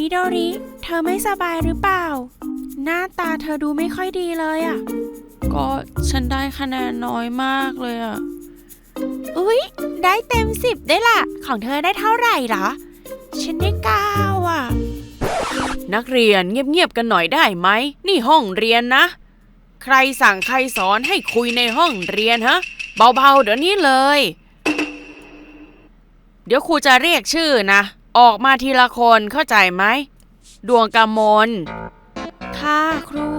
มิโดริ เธอไม่สบายหรือเปล่า หน้าตาเธอดูไม่ค่อยดีเลยอะ่ะ ก็ฉันได้คะแนนน้อยมากเลยอะ่ะ อุ๊ย ได้เต็มสิบได้ล่ะ ของเธอได้เท่าไหร่เหรอ ฉันได้เก้าอะ นักเรียนเงียบๆกันหน่อยได้ไหม นี่ห้องเรียนนะ ใครสั่งใครสอนให้คุยในห้องเรียนฮะ เบาๆเดี๋ยวนี้เลย เดี๋ยวครูจะเรียกชื่อนะ ออกมาทีละคนเข้าใจไหม ดวงกำมล ค่ะครู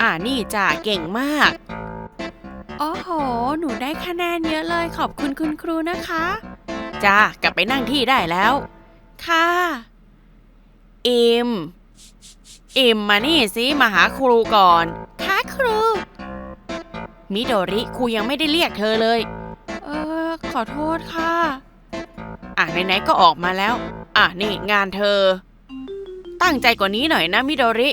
อ่านี่จ้าเก่งมาก โอ้โห หนูได้คะแนนเยอะเลยขอบคุณคุณครูนะคะ จ้ากลับไปนั่งที่ได้แล้ว ค่ะ อิม อิมมานี่สิมาหาครูก่อน ค่ะครู มิโดริครูยังไม่ได้เรียกเธอเลย เออ ขอโทษค่ะ อะไหนๆก็ออกมาแล้ว อะนี่งานเธอ ตั้งใจกว่านี้หน่อยนะมิโดริ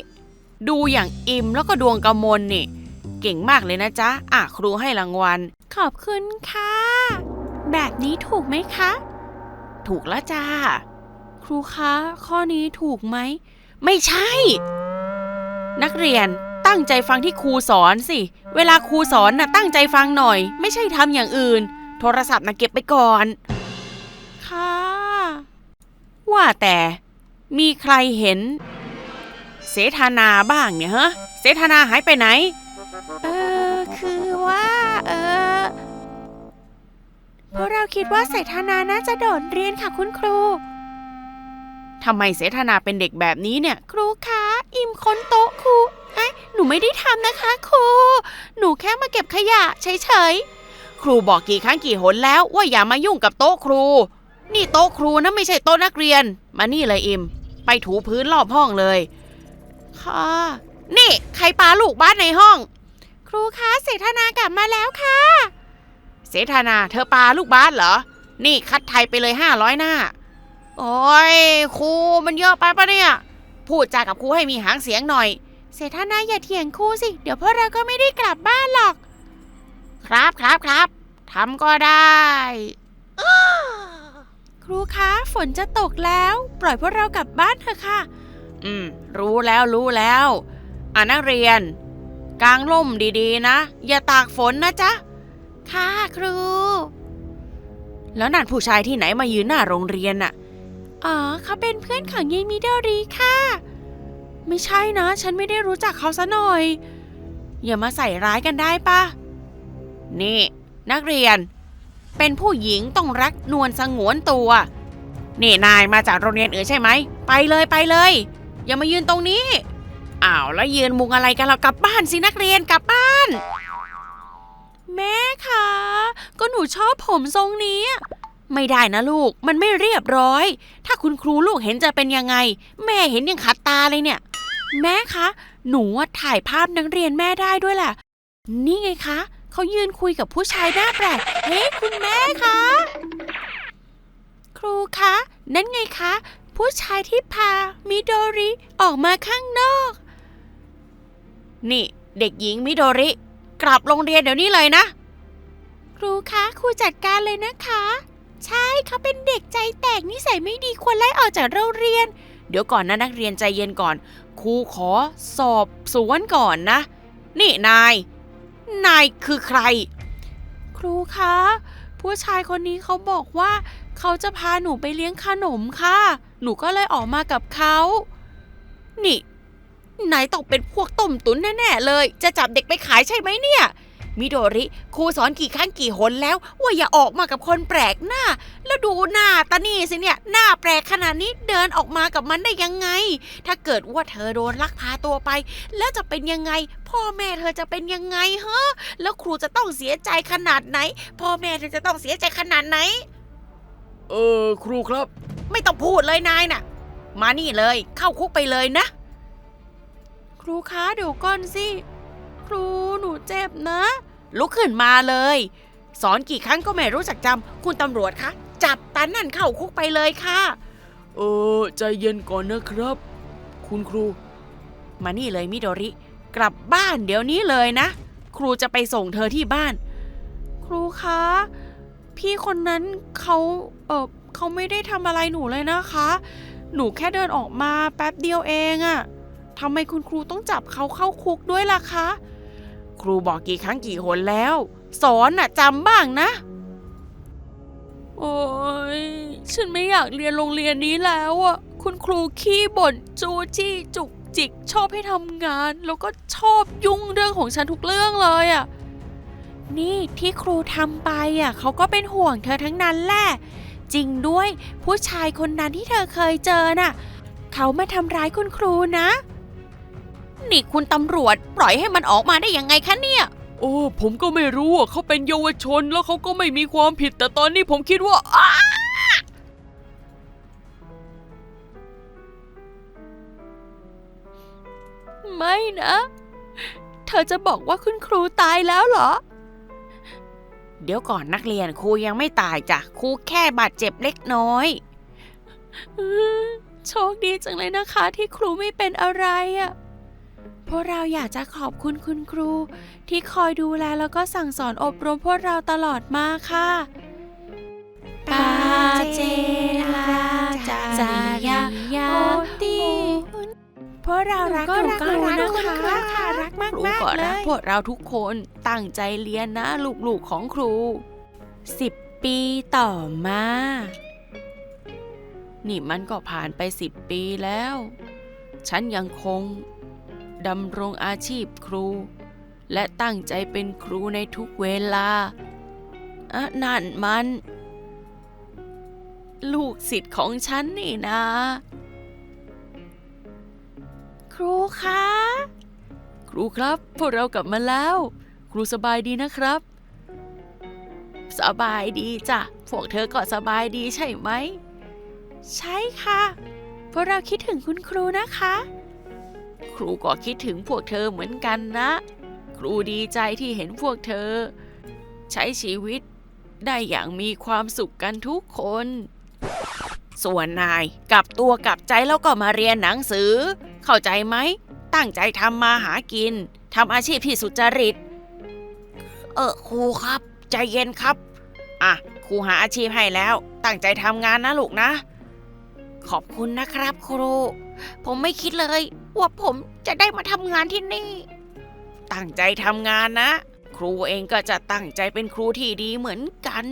ดูอย่างอิมแล้วก็ดวงกำมลนี่ เก่งมากเลยนะจ๊ะ อะครูให้รางวัล ขอบคุณค่ะ แบบนี้ถูกไหมคะ ถูกแล้วจ้า ครูคะ ข้อนี้ถูกไหม ไม่ใช่ นักเรียนตั้งใจฟังที่ครูสอนสิ เวลาครูสอนน่ะตั้งใจฟังหน่อย ไม่ใช่ทำอย่างอื่น โทรศัพท์น่ะเก็บไปก่อน ค่ะ ว่าแต่มีใครเห็น เสธานาบ้างเนี่ยฮะ เสธานาหายไปไหน เออ คือว่า เออพวกเราคิดว่าเสถานาน่าจะโดดเรียนค่ะคุณครูทำไมเสธานาเป็นเด็กแบบนี้เนี่ย ครูคะอิมค้นโต๊ะครูเอ้ยหนูไม่ได้ทำนะคะ ครู หนูแค่มาเก็บขยะเฉยครูบอกกี่ครั้งกี่หนแล้วว่าอย่ามายุ่งกับโต๊ะครู นี่โต๊ะครูนะไม่ใช่โต๊ะนักเรียน มานี่เลยอิม ไปถูพื้นรอบห้องเลย ค่ะ นี่ ใครปาลูกบ้านในห้อง ครูคะเสถานากลับมาแล้วค่ะ เสธานาเธอปาลูกบ้านเหรอ นี่คัดไทยไปเลยห้าร้อยหน้า โอ้ยครูมันเยอะไปปะเนี่ย พูดจากับครูให้มีหางเสียงหน่อย เสถานาอย่าเถียงครูสิ เดี๋ยวพวกเราก็ไม่ได้กลับบ้านหรอก ครับครับครับทำก็ได้ ครูคะฝนจะตกแล้ว ปล่อยพวกเรากลับบ้านเถอะค่ะ อืม รู้แล้วรู้แล้วอ่านักเรียน กางร่มดีๆ นะ อย่าตากฝนนะจ๊ะ ค่ะครู แล้วนั่นผู้ชายที่ไหนมายืนหน้าโรงเรียนน่ะ อ๋อเขาเป็นเพื่อนของยายมิโดริค่ะ ไม่ใช่นะ ฉันไม่ได้รู้จักเขาซะหน่อย อย่ามาใส่ร้ายกันได้ปะนี่ นักเรียน เป็นผู้หญิงต้องรักนวลสงวนตัว นี่นายมาจากโรงเรียนอื่นใช่ไหม ไปเลยไปเลย อย่ามายืนตรงนี้อ้าวแล้วยืนมุงอะไรกันเรากลับบ้านสินักเรียนกลับบ้าน แม่คะก็หนูชอบผมทรงนี้ ไม่ได้นะลูกมันไม่เรียบร้อย ถ้าคุณครูลูกเห็นจะเป็นยังไง แม่เห็นยังขัดตาเลยเนี่ย แม่คะ หนูถ่ายภาพนักเรียนแม่ได้ด้วยแหละนี่ไงคะ เขายืนคุยกับผู้ชายหน้าแปลก เฮ้ คุณแม่คะ ครูคะ นั่นไงคะ ผู้ชายที่พา มิโดริออกมาข้างนอก นี่ เด็กหญิงมิโดริ กลับโรงเรียนเดี๋ยวนี้เลยนะ ครูคะครูจัดการเลยนะคะ ใช่เขาเป็นเด็กใจแตกนิสัยไม่ดีควรไล่ออกจากโรงเรียน เดี๋ยวก่อนนะนักเรียนใจเย็นก่อน ครูขอสอบสวนก่อนนะ นี่นาย นายคือใคร ครูคะ ผู้ชายคนนี้เขาบอกว่าเขาจะพาหนูไปเลี้ยงขนมค่ะ หนูก็เลยออกมากับเขา นี่นายต้องเป็นพวกต้มตุ๋นแน่ๆเลย จะจับเด็กไปขายใช่ไหมเนี่ย มิโดริครูสอนกี่ครั้งกี่หนแล้ว ว่าอย่าออกมากับคนแปลกหน้า แล้วดูหน้าตานี่สิเนี่ย หน้าแปลกขนาดนี้เดินออกมากับมันได้ยังไง ถ้าเกิดว่าเธอโดนลักพาตัวไป แล้วจะเป็นยังไง พ่อแม่เธอจะเป็นยังไงฮะแล้วครูจะต้องเสียใจขนาดไหน พ่อแม่เธอจะต้องเสียใจขนาดไหน เออครูครับ ไม่ต้องพูดเลยนายน่ะ มานี่เลย เข้าคุกไปเลยนะ ครูคะเดี๋ยวก่อนสิ ครูหนูเจ็บนะ ลุกขึ้นมาเลย สอนกี่ครั้งก็ไม่รู้จักจำคุณตำรวจคะ จับตานั่นเข้าคุกไปเลยค่ะ เออ ใจเย็นก่อนนะครับ คุณครู มานี่เลยมิโดริ กลับบ้านเดี๋ยวนี้เลยนะ ครูจะไปส่งเธอที่บ้าน ครูคะ พี่คนนั้นเขาเออเขาไม่ได้ทำอะไรหนูเลยนะคะ หนูแค่เดินออกมาแป๊บเดียวเองอะทำไมคุณครูต้องจับเขาเข้าคุกด้วยล่ะคะ ครูบอกกี่ครั้งกี่หนแล้ว สอนน่ะจำบ้างนะ โอ้ยฉันไม่อยากเรียนโรงเรียนนี้แล้วอะคุณครูขี้บ่นจูจี้จุกจิกชอบให้ทำงาน แล้วก็ชอบยุ่งเรื่องของฉันทุกเรื่องเลยอะนี่ที่ครูทำไปอะเขาก็เป็นห่วงเธอทั้งนั้นแหละ จริงด้วยผู้ชายคนนั้นที่เธอเคยเจอน่ะ เขามาทำร้ายคุณครูนะ นี่คุณตำรวจ ปล่อยให้มันออกมาได้ยังไงคะเนี่ย โอ้ผมก็ไม่รู้อะเขาเป็นเยาวชนแล้วเขาก็ไม่มีความผิดแต่ตอนนี้ผมคิดว่าอ้าไม่นะ เธอจะบอกว่าคุณครูตายแล้วเหรอ เดี๋ยวก่อนนักเรียนครูยังไม่ตายจ้ะครูแค่บาดเจ็บเล็กน้อยอืมโชคดีจังเลยนะคะที่ครูไม่เป็นอะไรอะ่ะ พวกเราอยากจะขอบคุณคุณครู ที่คอยดูแลแล้วก็สั่งสอนอบรมพวกเราตลอดมาค่ะปาเจลาจาริยาโอตีพวกเรารักหนูก็รักคุณครูค่ะรักมากครูมากก็เลรักยพวกเราทุกคนตั้งใจเรียนนะลูกๆของครูสิบปีต่อมา นี่มันก็ผ่านไปสิบปีแล้ว ฉันยังคง ดำรงอาชีพครู และตั้งใจเป็นครูในทุกเวลาอะนั่นมัน ลูกศิษย์ของฉันนี่นะ ครูคะ ครูครับ พวกเรากลับมาแล้ว ครูสบายดีนะครับ สบายดีจ้ะ พวกเธอก็สบายดีใช่ไหม ใช่ค่ะ พวกเราคิดถึงคุณครูนะคะ ครูก็คิดถึงพวกเธอเหมือนกันนะ ครูดีใจที่เห็นพวกเธอ ใช้ชีวิตได้อย่างมีความสุขกันทุกคน ส่วนนายกลับตัวกลับใจแล้วก็มาเรียนหนังสือ เข้าใจไหม ตั้งใจทำมาหากินทำอาชีพที่สุจริต เออครูครับ ใจเย็นครับ อะครูหาอาชีพให้แล้ว ตั้งใจทำงานนะลูกนะ ขอบคุณนะครับครู ผมไม่คิดเลย ว่าผมจะได้มาทำงานที่นี่ ตั้งใจทำงานนะ ครูเองก็จะตั้งใจเป็นครูที่ดีเหมือนกัน